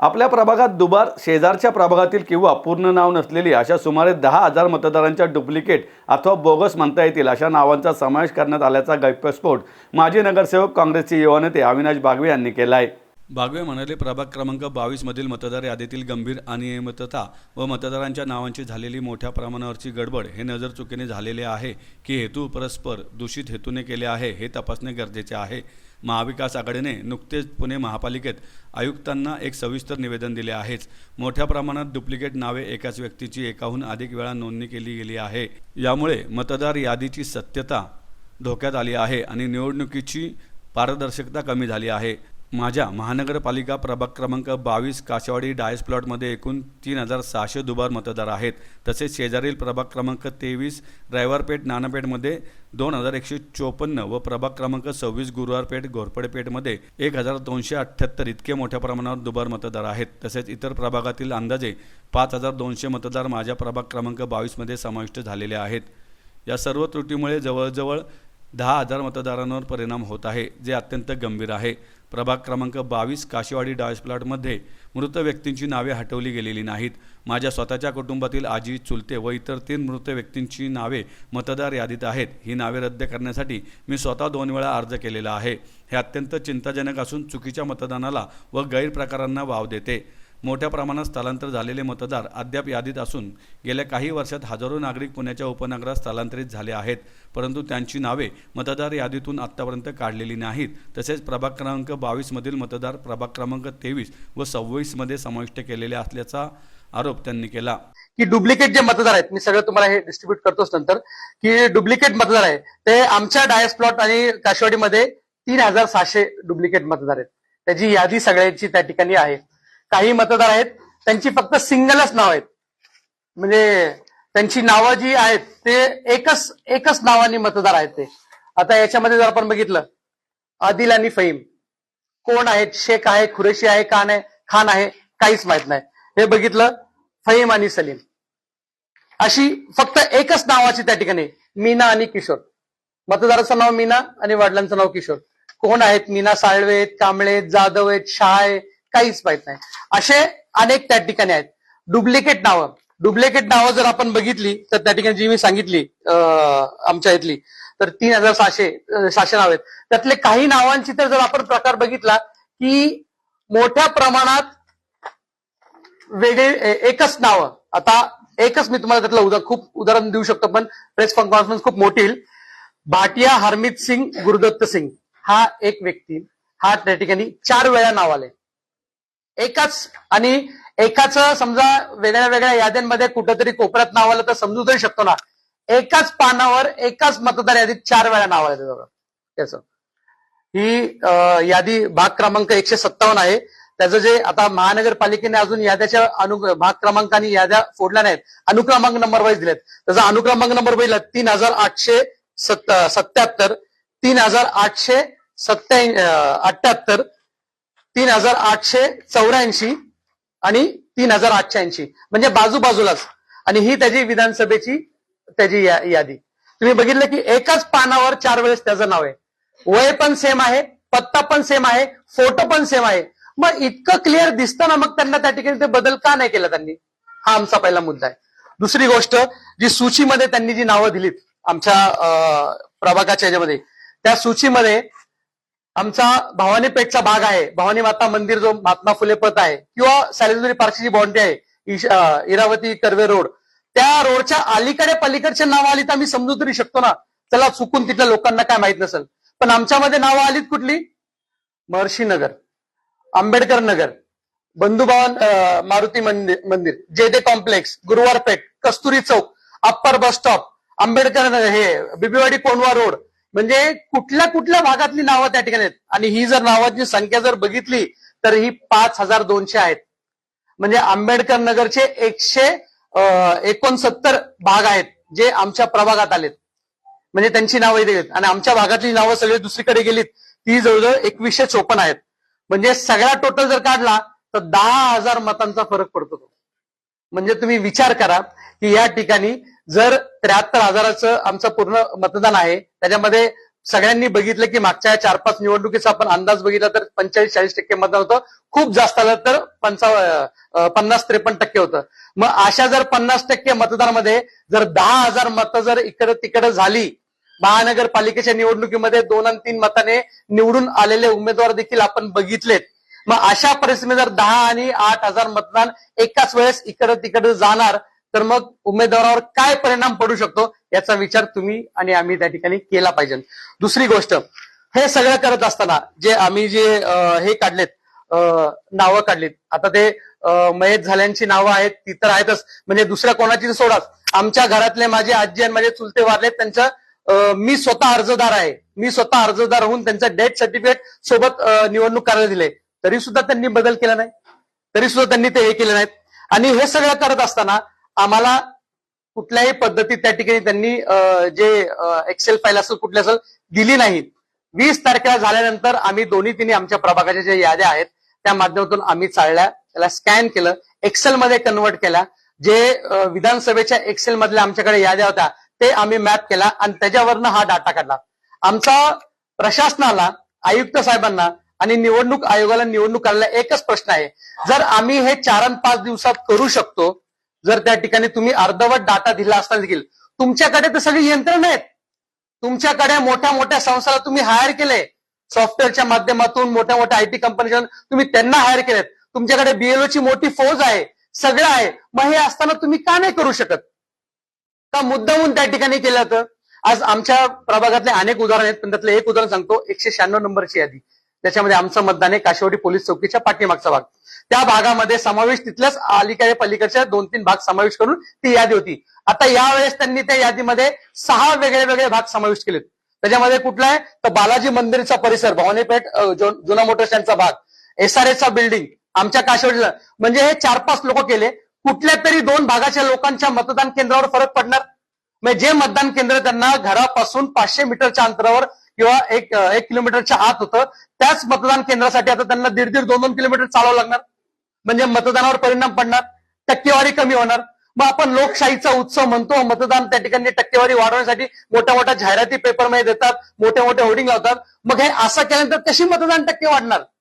आपल्या प्रभागात दुबार शेजारच्या प्रभागातील किंवा पूर्ण नाव नसलेली अशा सुमारे दहा हजार मतदारांच्या डुप्लिकेट अथवा बोगस म्हणता येतील अशा नावांचा समावेश करण्यात आल्याचा गैप्यस्फोट माजी नगरसेवक काँग्रेसचे युवा नेते अविनाश बागवे यांनी केला आहे बागवे म्हणाले प्रभाग क्रमांक बावीसमधील मतदार यादीतील गंभीर अनियमितता व मतदारांच्या नावांची झालेली मोठ्या प्रमाणावरची गडबड हे नजर चुकीने झालेले आहे की हेतू परस्पर दूषित हेतूने केले आहे हे तपासणे गरजेचे आहे. महाविकास आघाडीने नुकतेच पुणे महापालिकेत आयुक्तांना एक सविस्तर निवेदन दिले आहेच. मोठ्या प्रमाणात डुप्लिकेट नावे एकाच व्यक्तीची एकाहून अधिक वेळा नोंदणी केली गेली आहे. यामुळे मतदार यादीची सत्यता धोक्यात आली आहे आणि निवडणुकीची पारदर्शकता कमी झाली आहे. माझ्या महानगरपालिका प्रभाग क्रमांक बावीस काशेवाडी डायस प्लॉटमध्ये एकूण तीन हजार सहाशे दुबार मतदार आहेत. तसेच शेजारील प्रभाग क्रमांक तेवीस ड्रायव्हरपेठ नानापेठमध्ये दोन हजार एकशे चोपन्न व प्रभाग क्रमांक सव्वीस गुरुवारपेठ घोरपडेपेठमध्ये एक हजार दोनशे अठ्ठ्याहत्तर इतके मोठ्या प्रमाणावर दुबार मतदार आहेत. तसेच इतर प्रभागातील अंदाजे पाच हजार दोनशे मतदार माझ्या प्रभाग क्रमांक बावीसमध्ये समाविष्ट झालेले आहेत. या सर्व त्रुटीमुळे जवळजवळ दहा हजार मतदारांवर परिणाम होत आहे जे अत्यंत गंभीर आहे. प्रभाग क्रमांक बावीस काशीवाडी डायस प्लॉटमध्ये मृत व्यक्तींची नावे हटवली गेलेली नाहीत. माझ्या स्वतःच्या कुटुंबातील आजी चुलते व इतर तीन मृत व्यक्तींची नावे मतदार यादीत आहेत. ही नावे रद्द करण्यासाठी मी स्वतः दोन वेळा अर्ज केलेला आहे. हे अत्यंत चिंताजनक असून चुकीच्या मतदानाला व गैरप्रकारांना वाव देते. मोठ्या प्रमाणात स्थलांतर झालेले मतदार अद्याप यादीत असून गेल्या काही वर्षात हजारो नागरिक पुण्याच्या उपनगरात स्थलांतरित झाले आहेत. परंतु त्यांची नावे मतदार यादीतून आत्तापर्यंत काढलेली नाहीत. तसेच प्रभाग क्रमांक बावीसमधील मतदार प्रभाग क्रमांक तेवीस व सव्वीसमध्ये समाविष्ट केलेले असल्याचा आरोप त्यांनी केला. की डुप्लिकेट जे मतदार आहेत मी सगळं तुम्हाला हे डिस्ट्रीब्युट करतोच नंतर की डुप्लिकेट मतदार आहे ते आमच्या डायस प्लॉट आणि काशवाडीमध्ये तीन हजार सहाशे डुप्लिकेट मतदार आहेत. त्याची यादी सगळ्यांची त्या ठिकाणी आहे. काही मतदार आहेत त्यांची फक्त सिंगलच नाव आहेत. म्हणजे त्यांची नावं जी आहेत ते एकच एकच नावाने मतदार आहेत ते. आता याच्यामध्ये जर आपण बघितलं आदिल आणि फहीम. कोण आहेत? शेख आहे खुरेशी आहे खान आहे खान आहे काहीच माहीत नाही. हे बघितलं फहीम आणि सलीम. अशी फक्त एकच नावाची त्या ठिकाणी मीना आणि किशोर. मतदाराचं नाव मीना आणि वडिलांचं नाव किशोर. कोण आहेत? मीना साळवे आहेत कांबळे आहेत, जाधव आहेत शाह आहे काहीच माहीत नाही. असे अनेक त्या ठिकाणी आहेत. डुप्लिकेट नावं. डुप्लिकेट नावं जर आपण बघितली तर त्या ठिकाणी जी मी सांगितली आमच्या इथली तर तीन हजार सहाशे सहाशे नाव आहेत. त्यातले काही नावांची तर जर आपण प्रकार बघितला की मोठ्या प्रमाणात वेगळे एकच नावं. आता एकच मी तुम्हाला त्यातलं उदा खूप उदाहरण देऊ शकतो पण प्रेस कॉन्फरन्स खूप मोठी येईल. भाटिया हरमित सिंग गुरुदत्त सिंग. हा एक व्यक्ती. हा त्या ठिकाणी चार वेळा नाव आले एकाच आणि एकाच समजा वेगळ्या वेगळ्या याद्यांमध्ये कुठंतरी कोपऱ्यात नाव आलं तर समजू तरी शकतो ना. एकाच पानावर एकाच मतदार यादीत चार वेळा नाव आलं त्याचं त्याचं ही यादी भाग क्रमांक एकशे सत्तावन्न आहे. त्याचं जे आता महानगरपालिकेने अजून याद्याच्या अनु भाग क्रमांकाने याद्या फोडल्या नाहीत. अनुक्रमांक नंबर वाईज दिलेत. त्याचा अनुक्रमांक नंबर बघितला तीन हजार आठशे सत्त सत्याहत्तर तीन हजार आठशे सत्या अठ्याहत्तर तीन हजार आठशे चौऱ्याऐंशी आणि तीन हजार आठशे ऐंशी. म्हणजे बाजूबाजूलाच. आणि ही त्याची विधानसभेची त्याची या- यादी. तुम्ही बघितलं की एकाच पानावर चार वेळेस त्याचं नाव आहे. वय पण सेम आहे पत्ता पण सेम आहे फोटो पण सेम आहे. मग इतकं क्लिअर दिसतं ना मग त्यांना त्या ठिकाणी ते बदल का नाही केला त्यांनी? हा आमचा पहिला मुद्दा आहे. दुसरी गोष्ट जी सूचीमध्ये त्यांनी जी नावं दिलीत आमच्या प्रभागाच्या याच्यामध्ये त्या सूचीमध्ये आमचा भवानी पेठचा भाग आहे. भवानी माता मंदिर जो महात्मा फुले पथ आहे किंवा सॅलेजुरी पार्कची जी बाउंड्री आहे इरावती कर्वे रोड. त्या रोडच्या अलीकडे पलीकडचे नावं आली तर आम्ही समजू तरी शकतो ना. चला चुकून तिथल्या लोकांना काय माहीत नसेल. पण आमच्यामध्ये नावं आलीत कुठली? महर्षी नगर आंबेडकर नगर बंधुभवन मारुती मंदिर मंदिर Jedhe complex Guruwar Peth Kasturi Chowk upper bus stop Ambedkar Nagar हे बिबीवाडी कोंडवा रोड म्हणजे कुठल्या कुठल्या भागातली नावं त्या ठिकाणी आहेत? आणि ही जर नावाची संख्या जर बघितली तर ही पाच हजार दोनशे आहेत. म्हणजे आंबेडकर नगरचे एकशे एकोणसत्तर भाग आहेत जे आमच्या प्रभागात आलेत. म्हणजे त्यांची नावं इथे आहेत. आणि आमच्या भागातली नावं सगळी दुसरीकडे गेलीत ती जवळजवळ एकवीसशे चोपन्न आहेत. म्हणजे सगळा टोटल जर काढला तर दहा हजार मतांचा फरक पडतो तो. म्हणजे तुम्ही विचार करा की या ठिकाणी जर त्र्याहत्तर हजाराचं आमचं पूर्ण मतदान आहे त्याच्यामध्ये सगळ्यांनी बघितलं की मागच्या चार पाच निवडणुकीचा आपण अंदाज बघितला तर पंचेचाळीस चाळीस टक्के मतदान होतं. खूप जास्त आलं तर पंचाव पन्नास त्रेपन्न टक्के होतं. मग अशा जर पन्नास टक्के मतदानामध्ये जर दहा हजार मतं जर इकडं तिकडं झाली महानगरपालिकेच्या निवडणुकीमध्ये दोन आणि तीन मताने निवडून आलेले उमेदवार देखील आपण बघितलेत. मग अशा परिस्थितीमध्ये जर दहा आणि आठ हजार मतदान एकाच वेळेस इकडे तिकडे जाणार तर मग उमेदवारावर काय परिणाम पडू शकतो याचा विचार तुम्ही आणि आम्ही त्या ठिकाणी केला पाहिजे. दुसरी गोष्ट हे सगळं करत असताना जे आम्ही जे हे काढलेत नावं काढलीत आता ते मयत झाल्यांची नावं आहेत ती तर आहेतच. म्हणजे दुसऱ्या कोणाची सोडाच. आमच्या घरातले माझे आजी आणि माझे चुलते वारले त्यांचं मी स्वतः अर्जदार आहे. मी स्वतः अर्जदार होऊन त्यांचं डेथ सर्टिफिकेट सोबत निवडणूक करायला दिले. तरी सुद्धा त्यांनी बदल केला नाही. तरी सुद्धा त्यांनी ते हे केले नाहीत. आणि हे सगळं करत असताना आम्हाला कुठल्याही पद्धतीत त्या ठिकाणी त्यांनी जे एक्सेल फाईल असेल कुठली असेल दिली नाही वीस तारखेला झाल्यानंतर आम्ही दोन्ही तिन्ही आमच्या प्रभागाच्या ज्या याद्या आहेत त्या माध्यमातून आम्ही चालल्या. त्याला स्कॅन केलं एक्सेल मध्ये कन्वर्ट केला. जे विधानसभेच्या एक्सेल मधल्या आमच्याकडे याद्या होत्या ते आम्ही मॅप केला आणि त्याच्यावरनं हा डाटा काढला. आमचा प्रशासनाला आयुक्त साहेबांना आणि निवडणूक आयोगाला निवडणूक आलेला एकच प्रश्न आहे. जर आम्ही हे चार आणि पाच दिवसात करू शकतो जर त्या ठिकाणी तुम्ही अर्धवट डाटा दिला असता देखील तुमच्याकडे तर सगळी यंत्रणा आहेत. तुमच्याकडे मोठ्या मोठ्या संस्थाला तुम्ही हायर केले सॉफ्टवेअरच्या माध्यमातून मोठ्या मोठ्या आयटी कंपनीच्या तुम्ही त्यांना हायर केलेत. तुमच्याकडे बीएलओ ची मोठी फौज आहे सगळं आहे. मग हे असताना तुम्ही का नाही करू शकत? का मुद्दामून त्या ठिकाणी केलं तर आज आमच्या प्रभागातले अनेक उदाहरण आहेत पण त्यातलं एक उदाहरण सांगतो एकशे शहाण्णव नंबरची यादी. त्याच्यामध्ये आमचं मतदान आहे काशेवाडी पोलीस चौकीच्या पाठीमागचा भाग. त्या भागामध्ये समावेश तिथल्याच अलीकडे पलीकडच्या दोन तीन भाग समावेश करून ती यादी होती. आता यावेळेस त्यांनी त्या यादीमध्ये सहा वेगळे वेगळे भाग समाविष्ट केलेत. त्याच्यामध्ये कुठला आहे? तर बालाजी मंदिरचा परिसर भवानीपेठ जुना मोटर स्टँडचा भाग. एसआरएचा बिल्डिंग आमच्या काशेवाडीचा म्हणजे हे चार पाच लोक केले. कुठल्या तरी दोन भागाच्या लोकांच्या मतदान केंद्रावर फरक पडणार? म्हणजे जे मतदान केंद्र त्यांना घरापासून पाचशे मीटरच्या अंतरावर किंवा एक एक किलोमीटरच्या आत होतं. त्याच मतदान केंद्रासाठी आता त्यांना दीड दीड दोन दोन किलोमीटर चालावं लागणार. म्हणजे मतदानावर परिणाम पडणार. टक्केवारी कमी होणार. मग आपण लोकशाहीचा उत्सव म्हणतो. मतदान त्या ठिकाणी टक्केवारी वाढवण्यासाठी मोठ्या मोठ्या जाहिराती पेपरमध्ये देतात. मोठ्या मोठ्या होर्डिंग लावतात. मग हे असं केल्यानंतर कशी मतदान टक्के वाढणार?